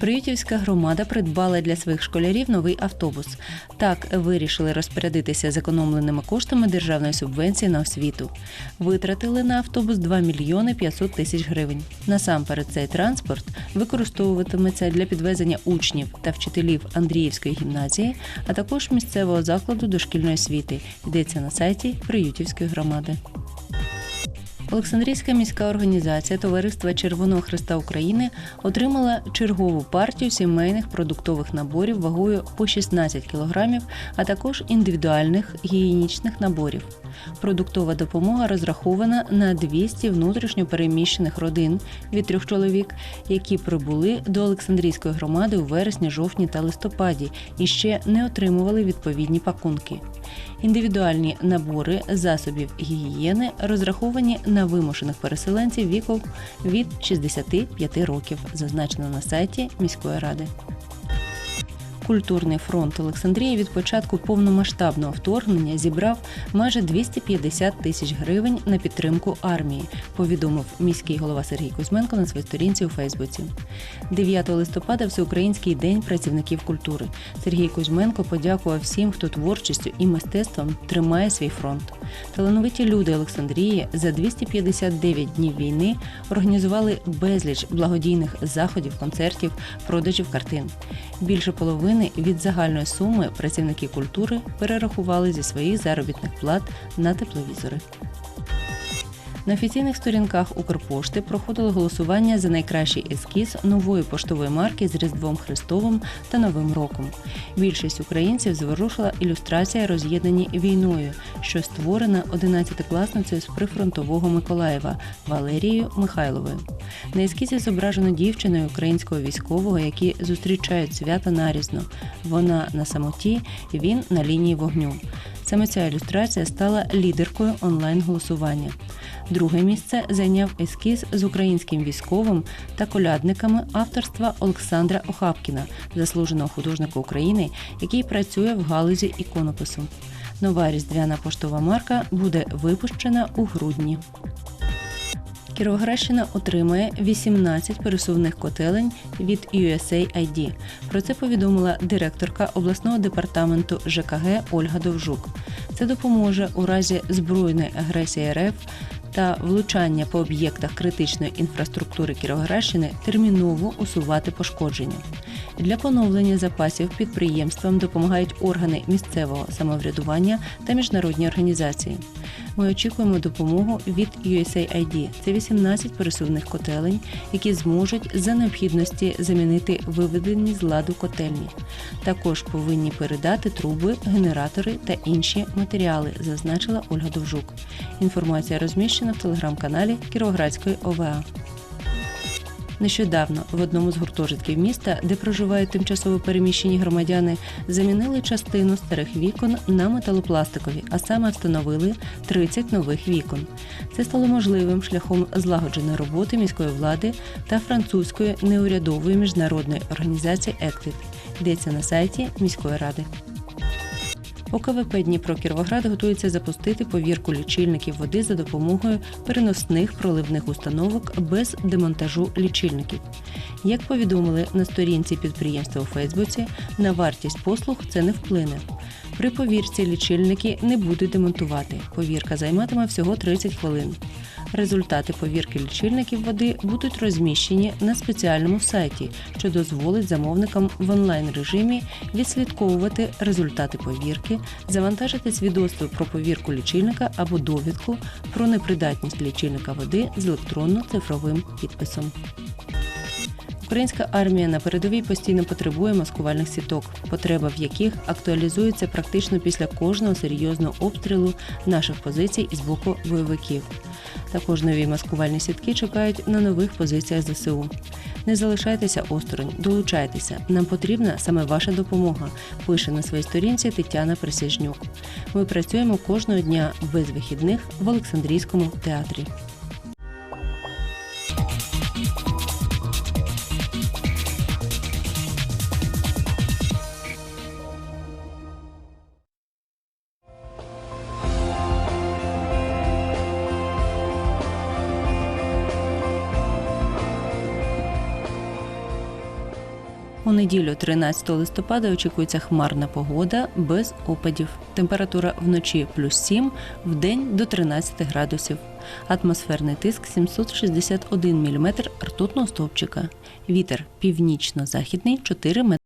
Приютівська громада придбала для своїх школярів новий автобус. Так вирішили розпорядитися зекономленими коштами державної субвенції на освіту. Витратили на автобус 2 мільйони 500 тисяч гривень. Насамперед цей транспорт використовуватиметься для підвезення учнів та вчителів Андріївської гімназії, а також місцевого закладу дошкільної освіти. Йдеться на сайті Приютівської громади. Олександрійська міська організація Товариства Червоного Христа України отримала чергову партію сімейних продуктових наборів вагою по 16 кг, а також індивідуальних гігієнічних наборів. Продуктова допомога розрахована на 200 внутрішньо переміщених родин від трьох чоловік, які прибули до Олександрійської громади у вересні, жовтні та листопаді і ще не отримували відповідні пакунки. Індивідуальні набори засобів гігієни розраховані на вимушених переселенців віком від 65 років, зазначено на сайті міської ради. Культурний фронт Олександрії від початку повномасштабного вторгнення зібрав майже 250 тисяч гривень на підтримку армії, повідомив міський голова Сергій Кузьменко на своїй сторінці у Фейсбуці. 9 листопада Всеукраїнський день працівників культури. Сергій Кузьменко подякував всім, хто творчістю і мистецтвом тримає свій фронт. Талановиті люди Олександрії за 259 днів війни організували безліч благодійних заходів, концертів, продажів картин. Більше половини від загальної суми працівники культури перерахували зі своїх заробітних плат на тепловізори. На офіційних сторінках Укрпошти проходило голосування за найкращий ескіз нової поштової марки з Різдвом Христовим та Новим роком. Більшість українців зворушила ілюстрація роз'єднані війною, що створена 11-класницею з прифронтового Миколаєва Валерією Михайловою. На ескізі зображено дівчиною українського військового, які зустрічають свята нарізно. Вона на самоті, він на лінії вогню. Саме ця ілюстрація стала лідеркою онлайн-голосування. Друге місце зайняв ескіз з українським військовим та колядниками авторства Олександра Охапкіна, заслуженого художника України, який працює в галузі іконопису. Нова різдвяна поштова марка буде випущена у грудні. Кіровоградщина отримає 18 пересувних котелень від USAID. Про це повідомила директорка обласного департаменту ЖКГ Ольга Довжук. Це допоможе у разі збройної агресії РФ та влучання по об'єктах критичної інфраструктури Кіровоградщини терміново усувати пошкодження. Для поновлення запасів підприємствам допомагають органи місцевого самоврядування та міжнародні організації. Ми очікуємо допомогу від USAID. Це 18 пересувних котелень, які зможуть за необхідності замінити виведені з ладу котельні. Також повинні передати труби, генератори та інші матеріали, зазначила Ольга Довжук. Інформація розміщена в телеграм-каналі Кіровоградської ОВА. Нещодавно в одному з гуртожитків міста, де проживають тимчасово переміщені громадяни, замінили частину старих вікон на металопластикові, а саме встановили 30 нових вікон. Це стало можливим шляхом злагодженої роботи міської влади та французької неурядової міжнародної організації «Ектвіт». Йдеться на сайті міської ради. ОКВП Дніпро Кіровоград готується запустити повірку лічильників води за допомогою переносних проливних установок без демонтажу лічильників. Як повідомили на сторінці підприємства у Фейсбуці, на вартість послуг це не вплине. При повірці лічильники не будуть демонтувати. Повірка займатиме всього 30 хвилин. Результати повірки лічильників води будуть розміщені на спеціальному сайті, що дозволить замовникам в онлайн режимі відслідковувати результати повірки, завантажити свідоцтво про повірку лічильника або довідку про непридатність лічильника води з електронно-цифровим підписом. Українська армія на передовій постійно потребує маскувальних сіток, потреба в яких актуалізується практично після кожного серйозного обстрілу наших позицій із боку бойовиків. Також нові маскувальні сітки чекають на нових позиціях ЗСУ. Не залишайтеся осторонь, долучайтеся. Нам потрібна саме ваша допомога. Пише на своїй сторінці Тетяна Присяжнюк. Ми працюємо кожного дня без вихідних в Олександрійському театрі. У неділю, 13 листопада, очікується хмарна погода без опадів. Температура вночі плюс 7, в день до 13 градусів. Атмосферний тиск 761 мм ртутного стовпчика. Вітер північно-західний 4 метри.